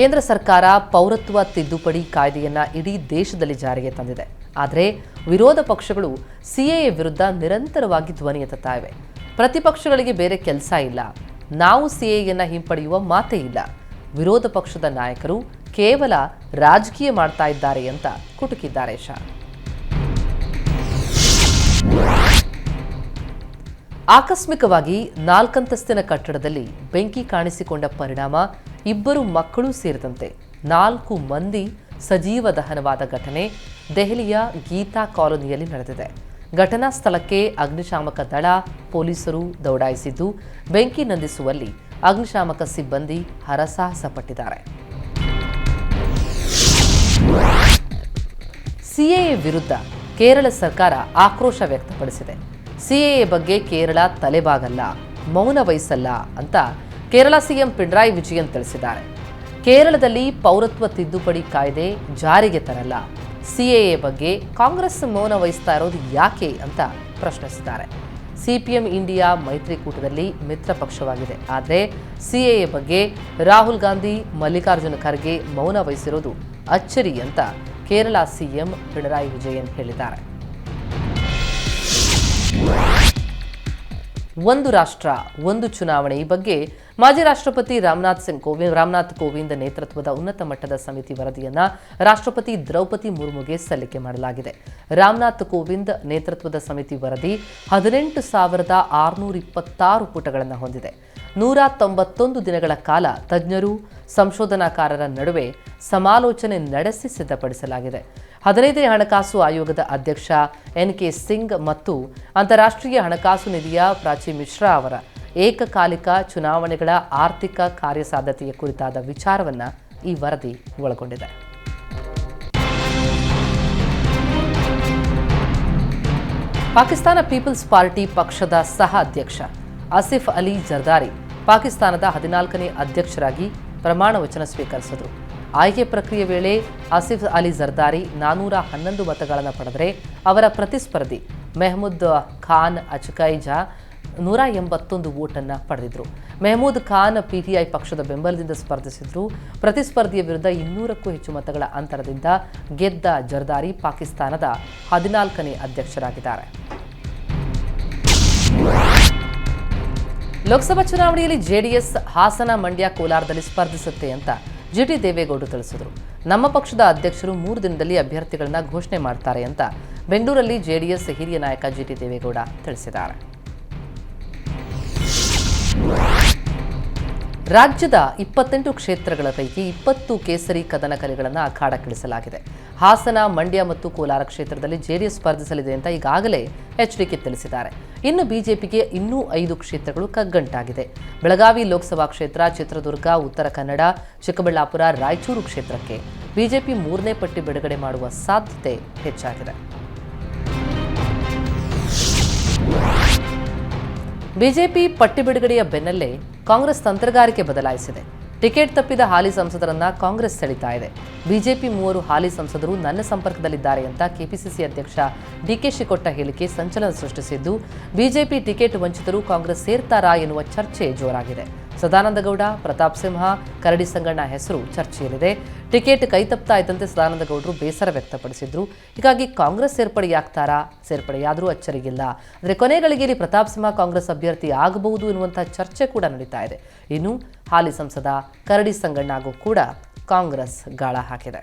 ಕೇಂದ್ರ ಸರ್ಕಾರ ಪೌರತ್ವ ತಿದ್ದುಪಡಿ ಕಾಯ್ದೆಯನ್ನ ಇಡೀ ದೇಶದಲ್ಲಿ ಜಾರಿಗೆ ತಂದಿದೆ. ಆದರೆ ವಿರೋಧ ಪಕ್ಷಗಳು ಸಿಎಎ ವಿರುದ್ಧ ನಿರಂತರವಾಗಿ ಧ್ವನಿ ಎತ್ತುತ್ತಾ ಇವೆ. ಪ್ರತಿಪಕ್ಷಗಳಿಗೆ ಬೇರೆ ಕೆಲಸ ಇಲ್ಲ. ನಾವು ಸಿಎಎನ್ನ ಹಿಂಪಡೆಯುವ ಮಾತೇ ಇಲ್ಲ. ವಿರೋಧ ಪಕ್ಷದ ನಾಯಕರು ಕೇವಲ ರಾಜಕೀಯ ಮಾಡ್ತಾ ಇದ್ದಾರೆ ಅಂತ ಕುಟುಕಿದ್ದಾರೆ ಶಾ. ಆಕಸ್ಮಿಕವಾಗಿ ನಾಲ್ಕಂತಸ್ತಿನ ಕಟ್ಟಡದಲ್ಲಿ ಬೆಂಕಿ ಕಾಣಿಸಿಕೊಂಡ ಪರಿಣಾಮ ಇಬ್ಬರು ಮಕ್ಕಳು ಸೇರಿದಂತೆ ನಾಲ್ಕು ಮಂದಿ ಸಜೀವ ದಹನವಾದ ಘಟನೆ ದೆಹಲಿಯ ಗೀತಾ ಕಾಲೋನಿಯಲ್ಲಿ ನಡೆದಿದೆ. ಘಟನಾ ಸ್ಥಳಕ್ಕೆ ಅಗ್ನಿಶಾಮಕ ದಳ ಪೊಲೀಸರು ದೌಡಾಯಿಸಿದ್ದು, ಬೆಂಕಿ ನಂದಿಸುವಲ್ಲಿ ಅಗ್ನಿಶಾಮಕ ಸಿಬ್ಬಂದಿ ಹರಸಾಹಸ ಪಟ್ಟಿದ್ದಾರೆ ಸಿಎಎ ವಿರುದ್ಧ ಕೇರಳ ಸರ್ಕಾರ ಆಕ್ರೋಶ ವ್ಯಕ್ತಪಡಿಸಿದೆ. ಸಿಎಎ ಬಗ್ಗೆ ಕೇರಳ ತಲೆಬಾಗಲ್ಲ, ಮೌನ ವಹಿಸಲ್ಲ ಅಂತ ಕೇರಳ ಸಿಎಂ ಪಿಣರಾಯಿ ವಿಜಯನ್ ತಿಳಿಸಿದ್ದಾರೆ. ಕೇರಳದಲ್ಲಿ ಪೌರತ್ವ ತಿದ್ದುಪಡಿ ಕಾಯ್ದೆ ಜಾರಿಗೆ ತರಲ್ಲ. ಸಿಎಎ ಬಗ್ಗೆ ಕಾಂಗ್ರೆಸ್ ಮೌನ ವಹಿಸ್ತಾ ಇರೋದು ಯಾಕೆ ಅಂತ ಪ್ರಶ್ನಿಸಿದ್ದಾರೆ. ಸಿಪಿಎಂ ಇಂಡಿಯಾ ಮೈತ್ರಿಕೂಟದಲ್ಲಿ ಮಿತ್ರ ಪಕ್ಷವಾಗಿದೆ. ಆದರೆ ಸಿಎಎ ಬಗ್ಗೆ ರಾಹುಲ್ ಗಾಂಧಿ, ಮಲ್ಲಿಕಾರ್ಜುನ ಖರ್ಗೆ ಮೌನ ವಹಿಸಿರೋದು ಅಚ್ಚರಿ ಅಂತ ಕೇರಳ ಸಿಎಂ ಪಿಣರಾಯಿ ವಿಜಯನ್ ಹೇಳಿದ್ದಾರೆ. ಒಂದು ರಾಷ್ಟ್ರ, ಒಂದು ಚುನಾವಣೆ ಈ ಬಗ್ಗೆ ಮಾಜಿ ರಾಷ್ಟ್ರಪತಿ ರಾಮನಾಥ್ ಸಿಂಗ್ ಕೋವಿಂದ್ ರಾಮನಾಥ್ ಕೋವಿಂದ್ ನೇತೃತ್ವದ ಉನ್ನತ ಮಟ್ಟದ ಸಮಿತಿ ವರದಿಯನ್ನ ರಾಷ್ಟ್ರಪತಿ ದ್ರೌಪದಿ ಮುರ್ಮುಗೆ ಸಲ್ಲಿಕೆ ಮಾಡಲಾಗಿದೆ. ರಾಮನಾಥ್ ಕೋವಿಂದ್ ನೇತೃತ್ವದ ಸಮಿತಿ ವರದಿ ಹದಿನೆಂಟು ಸಾವಿರದ ಆರುನೂರ ಇಪ್ಪತ್ತಾರು ಪುಟಗಳನ್ನು ಹೊಂದಿದೆ. ನೂರ ತೊಂಬತ್ತೊಂದು ದಿನಗಳ ಕಾಲ ತಜ್ಞರು, ಸಂಶೋಧನಾಕಾರರ ನಡುವೆ ಸಮಾಲೋಚನೆ ನಡೆಸಿ ಸಿದ್ಧಪಡಿಸಲಾಗಿದೆ. ಹದಿನೈದನೇ ಹಣಕಾಸು ಆಯೋಗದ ಅಧ್ಯಕ್ಷ ಎನ್ ಕೆ ಸಿಂಗ್ ಮತ್ತು ಅಂತಾರಾಷ್ಟ್ರೀಯ ಹಣಕಾಸು ನಿಧಿಯ ಪ್ರಾಚಿ ಮಿಶ್ರಾ ಅವರ ಏಕಕಾಲಿಕ ಚುನಾವಣೆಗಳ ಆರ್ಥಿಕ ಕಾರ್ಯಸಾಧ್ಯತೆಯ ಕುರಿತಾದ ವಿಚಾರವನ್ನ ಈ ವರದಿ ಒಳಗೊಂಡಿದೆ. ಪಾಕಿಸ್ತಾನ ಪೀಪಲ್ಸ್ ಪಾರ್ಟಿ ಪಕ್ಷದ ಸಹ ಅಧ್ಯಕ್ಷ ಆಸಿಫ್ ಅಲಿ ಜರ್ದಾರಿ ಪಾಕಿಸ್ತಾನದ ಹದಿನಾಲ್ಕನೇ ಅಧ್ಯಕ್ಷರಾಗಿ ಪ್ರಮಾಣ ವಚನ ಸ್ವೀಕರಿಸಿದರು. ಆಯ್ಕೆ ಪ್ರಕ್ರಿಯೆ ವೇಳೆ ಆಸಿಫ್ ಅಲಿ ಜರ್ದಾರಿ ನಾನೂರ ಹನ್ನೊಂದು ಮತಗಳನ್ನು ಪಡೆದರೆ ಅವರ ಪ್ರತಿಸ್ಪರ್ಧಿ ಮೆಹಮೂದ್ ಖಾನ್ ಅಚಕೈಜಾ ನೂರ ಎಂಬತ್ತೊಂದು ವೋಟನ್ನು ಪಡೆದಿದ್ರು ಮೆಹಮೂದ್ ಖಾನ್ ಪಿಟಿಐ ಪಕ್ಷದ ಬೆಂಬಲದಿಂದ ಸ್ಪರ್ಧಿಸಿದ್ರು. ಪ್ರತಿಸ್ಪರ್ಧಿಯ ವಿರುದ್ಧ ಇನ್ನೂರಕ್ಕೂ ಹೆಚ್ಚು ಮತಗಳ ಅಂತರದಿಂದ ಗೆದ್ದ ಜರ್ದಾರಿ ಪಾಕಿಸ್ತಾನದ ಹದಿನಾಲ್ಕನೇ ಅಧ್ಯಕ್ಷರಾಗಿದ್ದಾರೆ. ಲೋಕಸಭಾ ಚುನಾವಣೆಯಲ್ಲಿ ಜೆಡಿಎಸ್ ಹಾಸನ ಮಂಡ್ಯ ಕೋಲಾರದಲ್ಲಿ ಸ್ಪರ್ಧಿಸುತ್ತೆ ಅಂತ ಜಿಟಿ ದೇವೇಗೌಡರು ತಿಳಿಸಿದರು. ನಮ್ಮ ಪಕ್ಷದ ಅಧ್ಯಕ್ಷರು ಮೂರು ದಿನದಲ್ಲಿ ಅಭ್ಯರ್ಥಿಗಳನ್ನ ಘೋಷಣೆ ಮಾಡ್ತಾರೆ ಅಂತ ಬೆಂಗಳೂರಲ್ಲಿ ಜೆಡಿಎಸ್ ಹಿರಿಯ ನಾಯಕ ಜಿಟಿ ದೇವೇಗೌಡ ತಿಳಿಸಿದ್ದಾರೆ. ರಾಜ್ಯದ ಇಪ್ಪತ್ತೆಂಟು ಕ್ಷೇತ್ರಗಳ ಪೈಕಿ ಇಪ್ಪತ್ತು ಕೇಸರಿ ಕದನ ಕಲೆಗಳನ್ನು ಅಖಾಡಕ್ಕಿಳಿಸಲಾಗಿದೆ. ಹಾಸನ, ಮಂಡ್ಯ ಮತ್ತು ಕೋಲಾರ ಕ್ಷೇತ್ರದಲ್ಲಿ ಜೆಡಿಎಸ್ ಸ್ಪರ್ಧಿಸಲಿದೆ ಅಂತ ಈಗಾಗಲೇ ಎಚ್ಡಿಕೆ ತಿಳಿಸಿದ್ದಾರೆ. ಇನ್ನು ಬಿಜೆಪಿಗೆ ಇನ್ನೂ ಐದು ಕ್ಷೇತ್ರಗಳು ಕಗ್ಗಂಟಾಗಿದೆ. ಬೆಳಗಾವಿ ಲೋಕಸಭಾ ಕ್ಷೇತ್ರ, ಚಿತ್ರದುರ್ಗ, ಉತ್ತರ ಕನ್ನಡ, ಚಿಕ್ಕಬಳ್ಳಾಪುರ, ರಾಯಚೂರು ಕ್ಷೇತ್ರಕ್ಕೆ ಬಿಜೆಪಿ ಮೂರನೇ ಪಟ್ಟಿ ಬಿಡುಗಡೆ ಮಾಡುವ ಸಾಧ್ಯತೆ ಹೆಚ್ಚಾಗಿದೆ. ಬಿಜೆಪಿ ಪಟ್ಟಿ ಬಿಡುಗಡೆಯ ಬೆನ್ನಲ್ಲೇ ಕಾಂಗ್ರೆಸ್ ತಂತ್ರಗಾರಿಕೆ ಬದಲಾಯಿಸಿದೆ. ಟಿಕೆಟ್ ತಪ್ಪಿದ ಹಾಲಿ ಸಂಸದರನ್ನ ಕಾಂಗ್ರೆಸ್ ಸೆಳಿತಾ ಇದೆ. ಬಿಜೆಪಿ ಮೂವರು ಹಾಲಿ ಸಂಸದರು ನನ್ನ ಸಂಪರ್ಕದಲ್ಲಿದ್ದಾರೆ ಅಂತ ಕೆಪಿಸಿಸಿ ಅಧ್ಯಕ್ಷ ಡಿಕೆಶಿ ಕೊಟ್ಟ ಹೇಳಿಕೆ ಸಂಚಲನ ಸೃಷ್ಟಿಸಿದ್ದು, ಬಿಜೆಪಿ ಟಿಕೆಟ್ ವಂಚಿತರು ಕಾಂಗ್ರೆಸ್ ಸೇರ್ತಾರಾ ಎನ್ನುವ ಚರ್ಚೆ ಜೋರಾಗಿದೆ. ಸದಾನಂದಗೌಡ ಪ್ರತಾಪ್ ಸಿಂಹ, ಕರಡಿ ಸಂಗಣ್ಣ ಹೆಸರು ಚರ್ಚೆಯಲ್ಲಿದೆ. ಟಿಕೆಟ್ ಕೈತಪ್ತಾ ಇದ್ದಂತೆ ಸದಾನಂದಗೌಡರು ಬೇಸರ ವ್ಯಕ್ತಪಡಿಸಿದ್ರು. ಹೀಗಾಗಿ ಕಾಂಗ್ರೆಸ್ ಸೇರ್ಪಡೆಯಾಗ್ತಾರಾ ಸೇರ್ಪಡೆಯಾದರೂ ಅಚ್ಚರಿಗಿಲ್ಲ. ಆದರೆ ಕೊನೆಗಳಿಗೆಯಲ್ಲಿ ಪ್ರತಾಪ್ ಸಿಂಹ ಕಾಂಗ್ರೆಸ್ ಅಭ್ಯರ್ಥಿ ಆಗಬಹುದು ಎನ್ನುವಂಥ ಚರ್ಚೆ ಕೂಡ ನಡೀತಾ ಇದೆ. ಇನ್ನು ಹಾಲಿ ಸಂಸದ ಕರಡಿ ಸಂಗಣ್ಣಗೂ ಕೂಡ ಕಾಂಗ್ರೆಸ್ ಗಾಳ ಹಾಕಿದೆ.